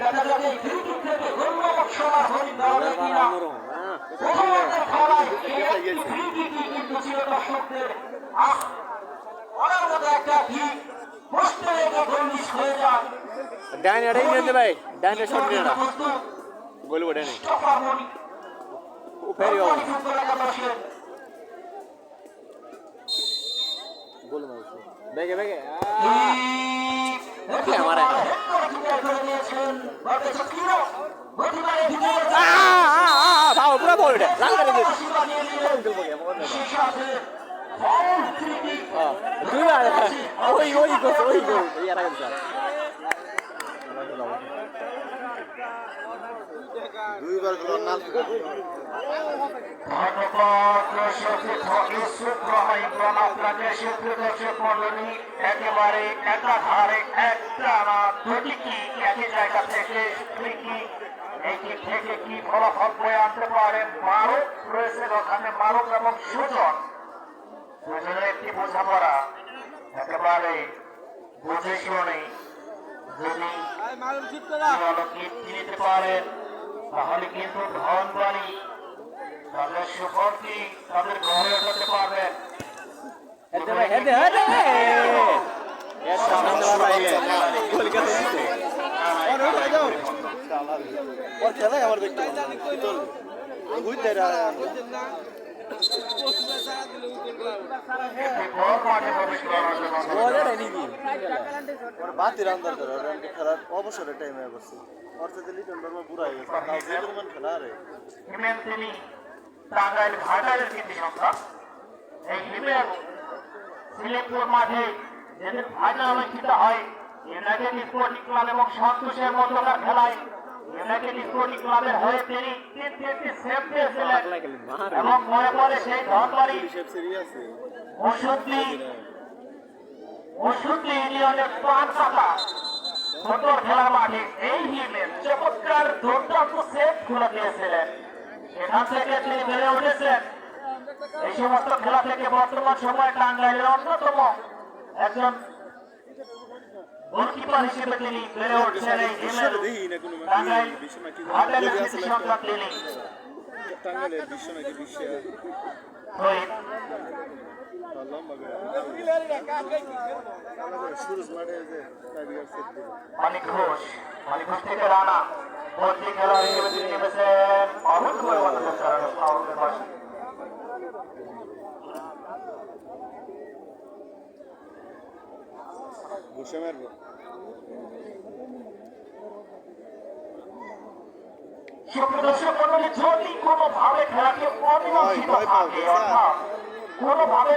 দেখা যাবে থেকে গোলমুখ সমান হরিণ যায় কিনা প্রথমার্ধের খেলায় একটি ফ্রি কিন্তু ছিল দর্শকদের আহ বলার মতো একটা পোস্টে লেগে হয়ে যায়। এটাই নিয়ে ভাই শট নিয়ে না গোল মারছে বেগে। বেগে আমার পুরো বল এটা লাল করে দিয়েছে পাশি বানিয়ে নিলেন গোল বগে আমার না সেই সাথে ফাউল ফ্রি কিক দুই ওই ওই গোল ওই গোল এই আর স্যার দুইবার গোল না ধন্যবাদ দর্শক আপনাকে সুপ্রিয় দর্শক মন্ডলী একেবারে একাধারে একটা না দুটি কি একই জায়গা থেকে কিক এই থেকে কি ফলাফল বয়ে আনতে পারে মারক রয়েছে ওখানে মারক এবং সুজন। দুজনের একটি বোঝাপড়া একেবারে বুঝে শুনে যদি নিতে পারেন। তাহলে কিন্তু ধন বাড়ি তাদের সুফলটি তাদের ঘরে ওঠাতে পারবেন। খেলাই আমার দেখতে শীতল বুঝতে একটি বড় মাঠে প্রবেশ করার জন্য গোল এটা নাকি ওর বাতি রান্দার ধরে ওর এমনি খেলার অবসরের টাইমে বসছে সাথে লিটন বর্মা বুড়া হয়ে গেছে খেলা রে টাঙ্গাইল ঘাটালের কৃতি সংস্থা এই হিমেল সিলেটপুর মাঠে যেদিন ফাইনাল অনুষ্ঠিত হয় ইউনাইটেড স্পোর্টিং ক্লাব এবং সন্তোষের মধ্যকার খেলায় ইউনাইটেড স্পোর্টিং ক্লাবের হয়ে তিনি তিন তিনটি সেভ দিয়েছিলেন এবং মনে পড়ে সেই ধনবাড়ি ওষুধি ওষুধি ইউনিয়নের পাঁচ পাতা ছোট খেলার চমৎকার সেখান থেকে তিনি বেড়ে উঠেছেন। এই সমস্ত খেলা থেকে বর্তমান সময়ে টাঙ্গাইলের অন্যতম একজন গোলকিপার হিসেবে তিনি বেড়ে উঠছেন এই কোনো টাঙ্গাইল কৃষি সংক্রান্ত তিনি টাঙ্গাইলের বিশ্ব নাকি বিশ্বে রোহিত লম্বা করে। সুরজ মাঠে যে টাইগার সেট দিল মানিক ঘোষ। মানিক ঘোষ থেকে রানা। বদলি খেলা হিসেবে তিনি নেমেছেন। অরুণ কুমার মাধ্যমে চালানো ফাউলের পাশে ঘুষে মারবো। যদি কোনোভাবে খেলাকে অমীমাংসিত থাকে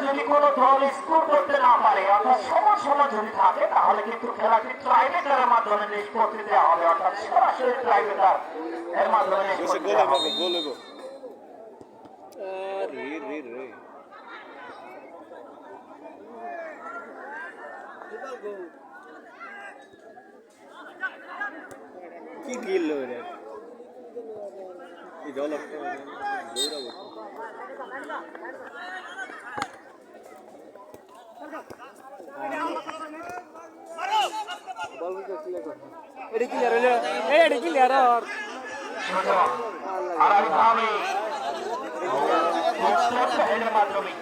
যদি কোনো দল স্কোর করতে না পারে অর্থাৎ সমান যদি থাকে তাহলে কিন্তু খেলাটি ট্রাইবেকারের মাধ্যমে নিষ্পত্তি দেওয়া হবে অর্থাৎ সরাসরি ট্রাইবেকার এর মাধ্যমে নিষ্পত্তি হবে গোল হবে রে রে রে কি গিল রে এই জল একটা দৌড়াবো বল তো ক্লিয়ার কর এটা ক্লিয়ার হলো এই এটা ক্লিয়ার আর সুতরাং আড়াইভাবে হেডের মাধ্যমে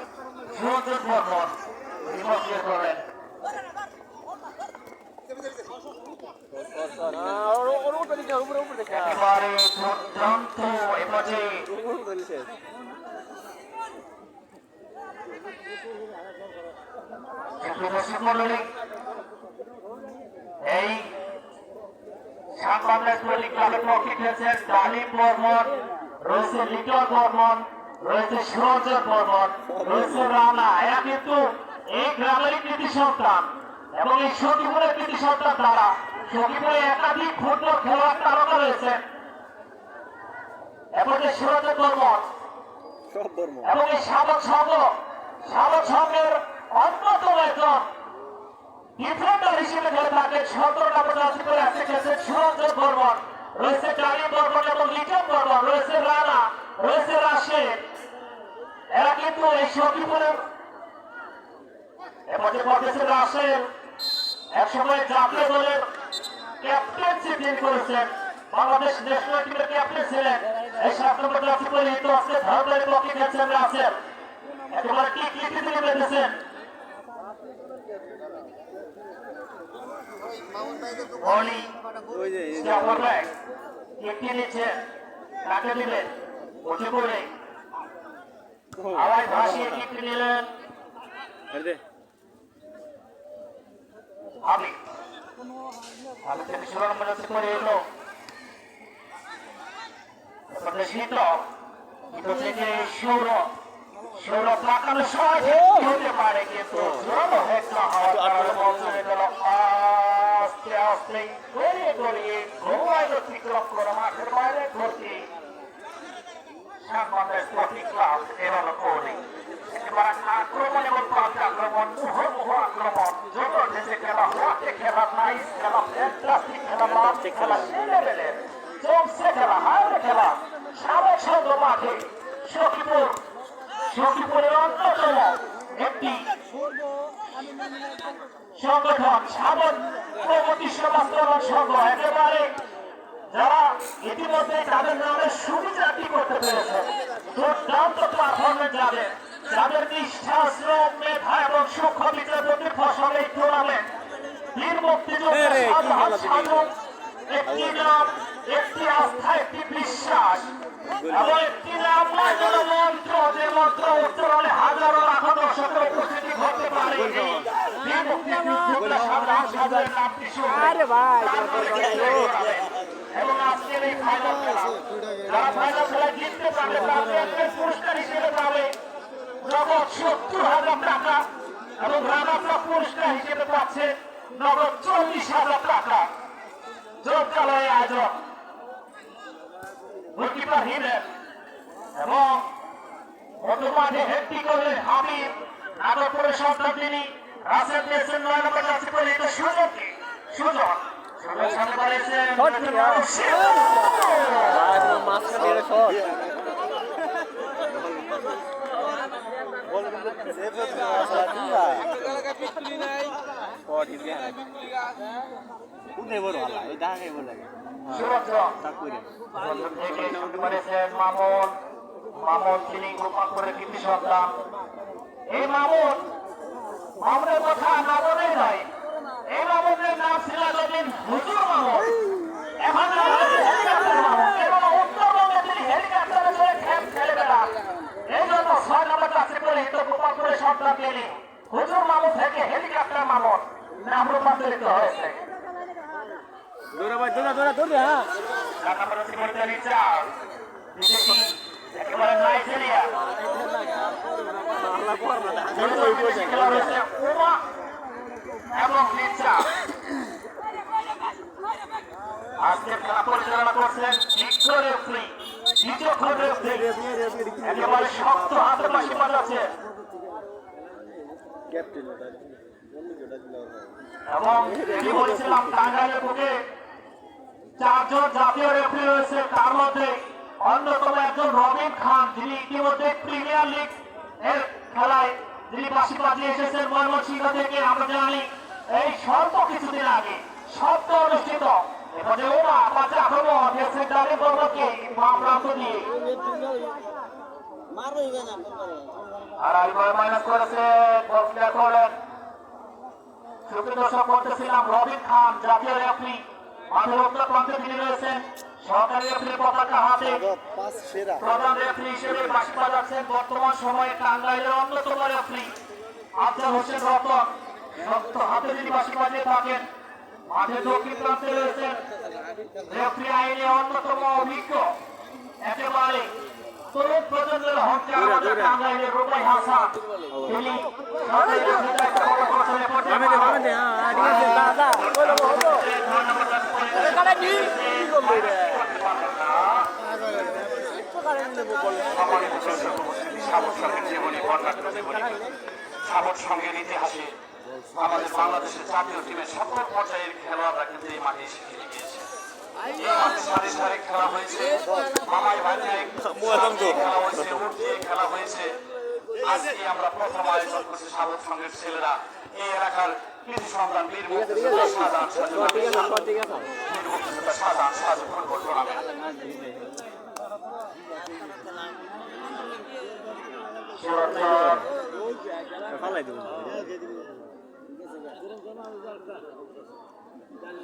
সুরঞ্জন বর্মন বিমর্ষিত করলেন ওর ওর উপরে দেখে উপরে উপরে দেখে একেবারে দুর্দান্ত এ পর্যায়ে উপরে বলছে দর্শক মন্ডলী এই সাত বাংলাদেশ প্রলীগ ক্লাবের পক্ষে খেলছেন ডালিম বর্মন রয়েছে লিটন বর্মন রয়েছে সুরঞ্জন বর্মন রয়েছে রানা এরা কিন্তু এই গ্রামেরই কৃতি সন্তান এবং এই সখীপুরের কৃতি সন্তান তারা সখীপুরে একাধিক ফুটবল খেলোয়াড় তারকা রয়েছে। এবং যে সুরঞ্জন বর্মন এবং এই সাধক সংঘ সাধক সংঘের অন্যতম একজন ডিফেন্ডার হিসেবে ধরে থাকে সতেরোটা পঁচাশি করে আসতে গেছে সুরঞ্জন বর্মন রয়েছে কালিম বর্মন এবং লিটন বর্মন রয়েছে রানা রয়েছে রাশেদ। এরা কিন্তু এই সখীপুরের এরপরে করতেছে রাশেদ। একসময় জাতীয় দলের ক্যাপ্টেন্সি তিনি করেছেন বাংলাদেশ ন্যাশনাল টিমের ক্যাপ্টেন ছিলেন। এই সাত নম্বর জার্সি পরে তো আজকে ভারতের পক্ষে খেলছেন রাসেল একেবারে ঠিক লিখে তিনি বেঁধেছেন বলি ওই যে এই যে জাফর ভাই একটি নিচ্ছে কাকে দিলেন উঠে পড়ে আওয়াজ ভাসিয়ে একটি নিলেন? আমি। আমি থেকে ষোলো নম্বর যাচ্ছে করে এলো। তারপরে শীত শীত থেকে সৌর। সৌর পাকানো সহজ হতে পারে কিন্তু একটা হওয়ার কারণে বল চলে গেল আস্তে আস্তে গড়িয়ে গড়িয়ে ঘুমায় অতিক্রম করে মাঠের বাইরে ঘুরতে সাংবাদিক স্পোর্টিং এভাবে করে। একেবারে আক্রমণ এবং আক্রমণ আক্রমণ যত খেলা নাইস খেলা ফ্যান্টাস্টিক খেলা মাস্টিক খেলা সে লেভেলের চলছে খেলা হারে খেলা সাবেক সঙ্গ মাঠে সখীপুর সখীপুরের অন্যতম একটি সংগঠন সাবেক প্রগতি সমাজকরণ সংঘ যাদের নিষ্ঠা শ্রম মেধা এবং সূক্ষ্ম বিচারপতির ফসলে এই টুর্নামেন্ট বীর সাজু একটি আস্থা একটি বিশ্বাস এবং একটি নাম যে মন্ত্র উচ্চারণে হাজারো লাখো ঘটতে পারে আরে ভাই এবং আজকের এই ফাইনাল খেলা যারা ফাইনাল খেলা পুরস্কার হিসেবে পাবে নগদ সত্তর হাজার টাকা এবং রানার পুরস্কার হিসেবে পাচ্ছে। নগদ চল্লিশ হাজার টাকা। যোগকালয় আয়োজন। গোলকিপার হিমেন এবং মধ্যমাঠে হেডটি করে হাবিব নাগরপুরের সন্তান তিনি রাসেল দিয়েছেন নয় নম্বর যাচ্ছে করে এটা সুযোগকে সুযোগ। সুযোগ। সামনে বাড়িয়েছেন বল কিন্তু সেভ হচ্ছে না ইজ গেছে উঠে বড় হালা ওই দাঁড়াই বলে সুরজ তাক করে মামুন মামুন তিনি গোপাল করে কৃতি সন্তান এই মামুন মামুনের কথা মামুনের নয় এই মামুনের নাম ছিল এতদিন হুজুর মামুন এখন হেলিকপ্টার বেড়ান এই জন্য ছয় নম্বর ক্লাসে করে হিত গোপাল করে সন্তান তিনি হুজুর মামুন থেকে হেলিকপ্টার মামুন। নাম রূপান্তরিত হয়েছে দৌড়া ভাই দৌড়া দৌড়া দৌড়া। হ্যাঁ নম্বর হচ্ছে মর্যাদা চার একেবারে নাইজেরিয়া। আল্লাহ কর না বিদেশি খেলা রয়েছে ওমা এবং নিচা আজকে খেলা পরিচালনা করছেন দ্বিতীয় রেফারি। দ্বিতীয় রেফারি। একেবারে শক্ত হাতে পাশে বাজাচ্ছে ক্যাপ্টেন ওটা বন্ধু যেটা দিল এবং আমি বলছিলাম টাঙ্গাইলের বুকে চারজন জাতীয় রেফারি রয়েছে তার মধ্যে অন্যতম একজন রবিন খান যিনি ইতিমধ্যে প্রিমিয়ার লিগ এর খেলায় যিনি বাসি বাজিয়ে এসেছেন ময়মনসিংহ থেকে আমরা জানি এই স্বল্প কিছুদিন আগে শব্দ অনুষ্ঠিত। এবারে আর আইবার মাইনাস করেছে বল ক্লিয়ার করলেন সুপ্রিয় দর্শক, বলতেছিলাম, রবিন খান, জাতীয় রেফারি মাঠের উত্তর প্রান্তে তিনি রয়েছেন। সরকারি রেফারি পতাকা হাতে। প্রধান রেফারি হিসেবে বাসি বাজাচ্ছেন বর্তমান সময়ে টাঙ্গাইলের অন্যতম রেফারি আফজাল হোসেন রতন। শক্ত হাতে তিনি বাসি বাজিয়ে থাকেন। মাঠে দক্ষিণ প্রান্তে রয়েছেন। রেফারি আইনে অন্যতম অভিজ্ঞ, একেবারে তরুণ প্রজন্মের আমাদের টাঙ্গাইলের তিনি দে হ্যাঁ সাবর সঙ্গের ইতিহাসে আমাদের বাংলাদেশের জাতীয় টিমের সকল পর্যায়ের খেলোয়াড়রা কিন্তু এই মাঠে খেলে গিয়েছে। সারি সারি খেলা হয়েছে মামাই ভাইজাই খেলা হয়েছে উঠিয়ে খেলা হয়েছে আজকে আমরা প্রথম আয়োজন করছি সাবক সংঘের ছেলেরা এই এলাকার কৃষি সন্তান বীর সাধারণ সাধারণ সাজু ফুটবল টুর্নামেন্ট ফালাই দেবো জানি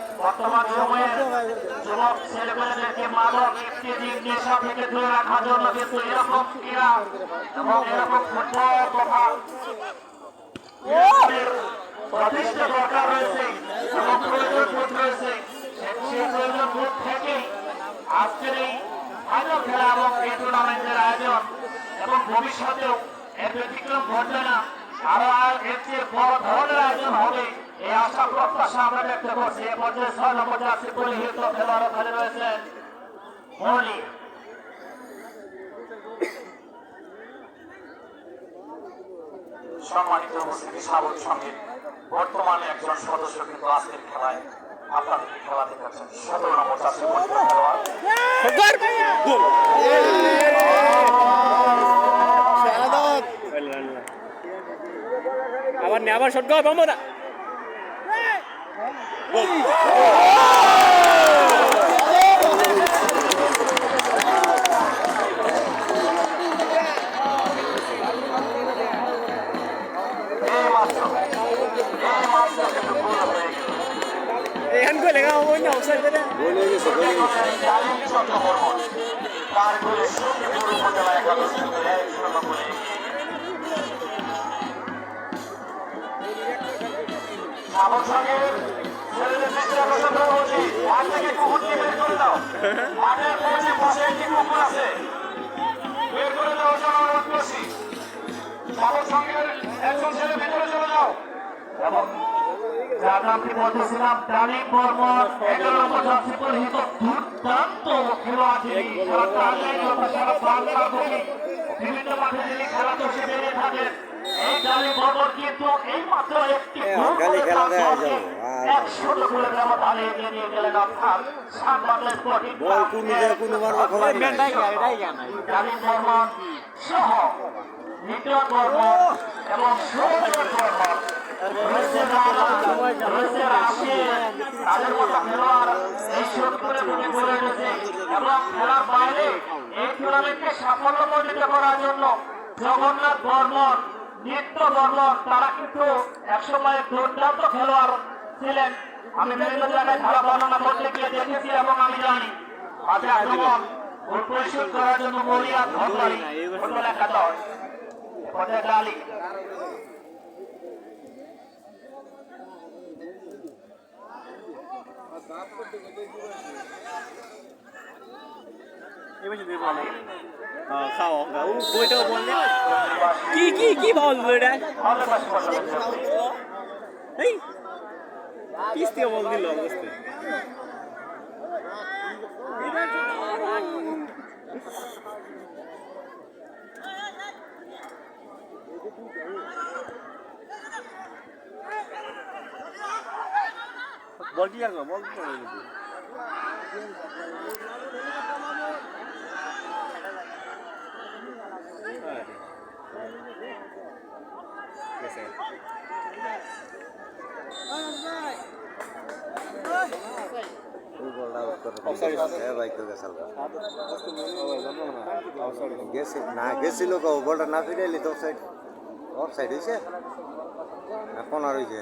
বর্তমান সময়ে এবং এরকম দরকার রয়েছে রয়েছে। আজকের এই ফাইনাল খেলা এবং এই টুর্নামেন্টের আয়োজন এবং ভবিষ্যতেও এর ব্যতিক্রম ঘটবে না। আরও আর এর চেয়ে বড় ধরনের আয়োজন হবে এই আশা প্রত্যাশা আমরা ব্যক্ত করছি। এ পর্যায়ে ছয় নম্বর জার্সি পরিহিত খেলোয়াড় ওখানে রয়েছেন মৌলিক সম্মানিত উপস্থিতি সাবল সঙ্গে বর্তমানে একজন সদস্য কিন্তু আজকের খেলায় আপনাদের খেলা দেখাচ্ছেন। সতেরো নম্বর চাষে খেলোয়াড়। আবার নে আবার শট বামরা এই মাত্র এই মাত্র কিন্তু গোল হয়ে গেল এখান করে লেখা হবে না অবসর করে জালিম চন্দ্রবর্মন তার গোলে সত্যিপুর উপজেলা একাদশ এক গোলে আমার সঙ্গে নামটি বলতেছিলাম ডালিম বর্মন এগারো নম্বর জার্সি পরিহিত দুর্দান্ত খেলোয়াড় যিনি সারা বুকে বিভিন্ন মাঠে যিনি খেলা চষে বেরিয়ে থাকেন করে করে বল কোন কোন মারবো খবর? ডালিম বর্মন সহ নিটন বর্মন এবং তাদের মতো খেলোয়াড় এই সত্তরের বুকে গড়ে উঠেছে এবং খেলার বাইরে এই টুর্নামেন্টকে সাফল্যমণ্ডিত করার জন্য জগন্নাথ বর্মন নিত্য বর্মন তারা কিন্তু একসময় দুর্দান্ত খেলোয়াড় ছিলেন। আমি বিভিন্ন জায়গায় খেলা বর্ণনা করতে গিয়ে দেখেছি এবং আমি জানি, আজ আক্রমণ পরিশোধ করার জন্য মরিয়া ধনবাড়ি একটা দল পথে ডালি কি কি কি বল বইটা? আমাদের পাশে বসা এই কিস্তি বল দিল অবস্থা। বল কি আর বল গেছাল গো বলটা না ফিরাইলি তো সাইড অফ সাইড হইছে না কোনার হইছে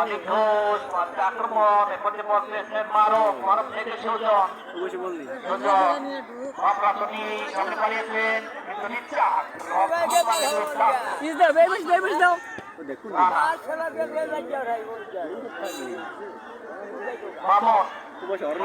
অনেক ঘোষ আক্রমণ এরপরে বসলেন মারক মারক থেকে সুজন সুজন অপ্রাপ্তি সামনে পালিয়েছেন কিন্তু নিচ্ছা ইজ দাও বেবিস বেবিস দাও মামন অবশ্যই